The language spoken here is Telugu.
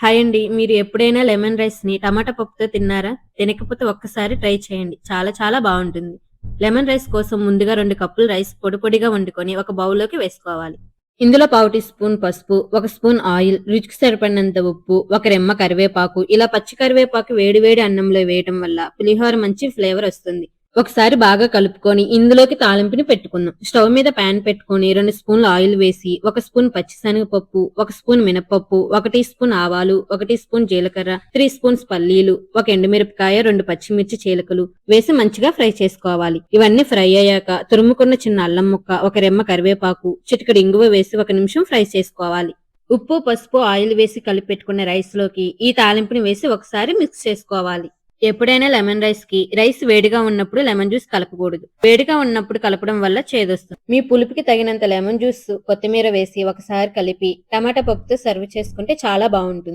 హాయ్ అండి. మీరు ఎప్పుడైనా లెమన్ రైస్ని టమాటా పప్పుతో తిన్నారా? తినకపోతే ఒక్కసారి ట్రై చేయండి. చాలా చాలా బాగుంటుంది. లెమన్ రైస్ కోసం ముందుగా రెండు కప్పులు రైస్ పొడి పొడిగా వండుకొని ఒక బౌల్లోకి వేసుకోవాలి. ఇందులో పావు టీ స్పూన్ పసుపు ఒక స్పూన్ ఆయిల్ రుచికి సరిపడినంత ఉప్పు ఒక రెమ్మ కరివేపాకు. ఇలా పచ్చి కరివేపాకు వేడి వేడి అన్నంలో వేయడం వల్ల పులిహోర మంచి ఫ్లేవర్ వస్తుంది. ఒకసారి బాగా కలుపుకొని ఇందులోకి తాలింపుని పెట్టుకుందాం. స్టవ్ మీద పాన్ పెట్టుకొని రెండు స్పూన్లు ఆయిల్ వేసి ఒక స్పూన్ పచ్చిశనగపప్పు ఒక స్పూన్ మినపప్పు ఒక టీ స్పూన్ ఆవాలు ఒక టీ స్పూన్ జీలకర్ర త్రీ స్పూన్స్ పల్లీలు ఒక ఎండుమిరపకాయ రెండు పచ్చిమిర్చి చీలకలు వేసి మంచిగా ఫ్రై చేసుకోవాలి. ఇవన్నీ ఫ్రై అయ్యాక తురుముకున్న చిన్న అల్లం ముక్క ఒక రెమ్మ కరివేపాకు చిటికడి ఇంగువ వేసి ఒక నిమిషం ఫ్రై చేసుకోవాలి. ఉప్పు పసుపు ఆయిల్ వేసి కలిపి పెట్టుకున్న రైస్లోకి ఈ తాలింపుని వేసి ఒకసారి మిక్స్ చేసుకోవాలి. ఎప్పుడైనా లెమన్ రైస్కి రైస్ వేడిగా ఉన్నప్పుడు లెమన్ జ్యూస్ కలపకూడదు. వేడిగా ఉన్నప్పుడు కలపడం వల్ల చేదొస్తుంది. మీ పులుపుకి తగినంత లెమన్ జ్యూస్ కొత్తిమీర వేసి ఒకసారి కలిపి టమాటా పప్పుతో సర్వ్ చేసుకుంటే చాలా బాగుంటుంది.